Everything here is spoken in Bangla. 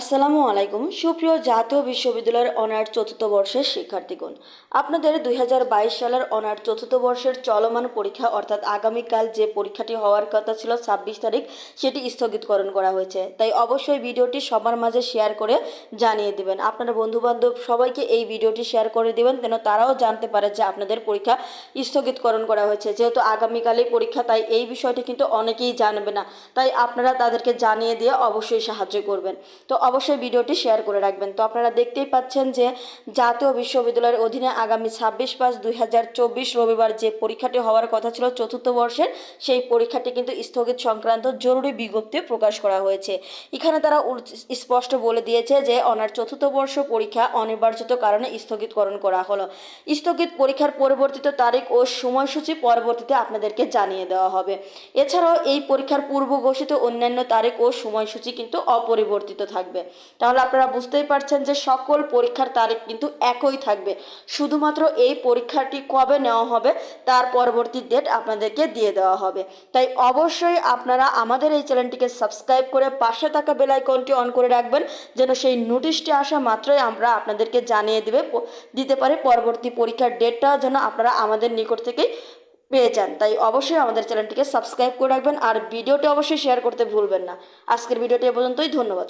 আসসালামু আলাইকুম। সুপ্রিয় জাতীয় বিশ্ববিদ্যালয়ের অনার্স চতুর্থ বর্ষের শিক্ষার্থীগণ, আপনাদের দুই হাজার বাইশ সালের অনার্স চতুর্থ বর্ষের চলমান পরীক্ষা অর্থাৎ আগামীকাল যে পরীক্ষাটি হওয়ার কথা ছিল ছাব্বিশ তারিখ, সেটি স্থগিতকরণ করা হয়েছে। তাই অবশ্যই ভিডিওটি সবার মাঝে শেয়ার করে জানিয়ে দিবেন। আপনার বন্ধুবান্ধব সবাইকে এই ভিডিওটি শেয়ার করে দিবেন, যেন তারাও জানতে পারে যে আপনাদের পরীক্ষা স্থগিতকরণ করা হয়েছে। যেহেতু আগামীকালেই পরীক্ষা, তাই এই বিষয়টি কিন্তু অনেকেই জানবে না। তাই আপনারা তাদেরকে জানিয়ে দিয়ে অবশ্যই সাহায্য করবেন। তো অবশ্যই ভিডিওটি শেয়ার করে রাখবেন। তো আপনারা দেখতেই পাচ্ছেন যে জাতীয় বিশ্ববিদ্যালয়ের অধীনে আগামী ছাব্বিশ পাঁচ দুই রবিবার যে পরীক্ষাটি হওয়ার কথা ছিল, চতুর্থ বর্ষের, সেই পরীক্ষাটি কিন্তু স্থগিত সংক্রান্ত জরুরি বিজ্ঞপ্তি প্রকাশ করা হয়েছে। এখানে তারা স্পষ্ট বলে দিয়েছে যে অনার চতুর্থ বর্ষ পরীক্ষা অনির্বাচিত কারণে স্থগিতকরণ করা হলো। স্থগিত পরীক্ষার পরিবর্তিত তারিখ ও সময়সূচি পরবর্তীতে আপনাদেরকে জানিয়ে দেওয়া হবে। এছাড়াও এই পরীক্ষার পূর্ব ঘোষিত অন্যান্য তারিখ ও সময়সূচি কিন্তু অপরিবর্তিত থাকবে। তাহলে আপনারা বুঝতেই পারছেন যে সকল পরীক্ষার তারিখ কিন্তু একই থাকবে। শুধুমাত্র এই পরীক্ষাটি কবে নেওয়া হবে, তার পরবর্তী ডেট আপনাদেরকে দিয়ে দেওয়া হবে। তাই অবশ্যই আপনারা আমাদের এই চ্যানেলটিকে সাবস্ক্রাইব করে পাশে থাকা বেল আইকনটি অন করে রাখবেন, যেন সেই নোটিশটি আসা মাত্রই আমরা আপনাদেরকে জানিয়ে দেবে দিতে পারে পরবর্তী পরীক্ষার ডেটটা যেন আপনারা আমাদের নিকট থেকেই পেয়ে যান। তাই অবশ্যই আমাদের চ্যানেলটিকে সাবস্ক্রাইব করে রাখবেন, আর ভিডিওটি অবশ্যই শেয়ার করতে ভুলবেন না। আজকের ভিডিওটি এ পর্যন্তই, ধন্যবাদ।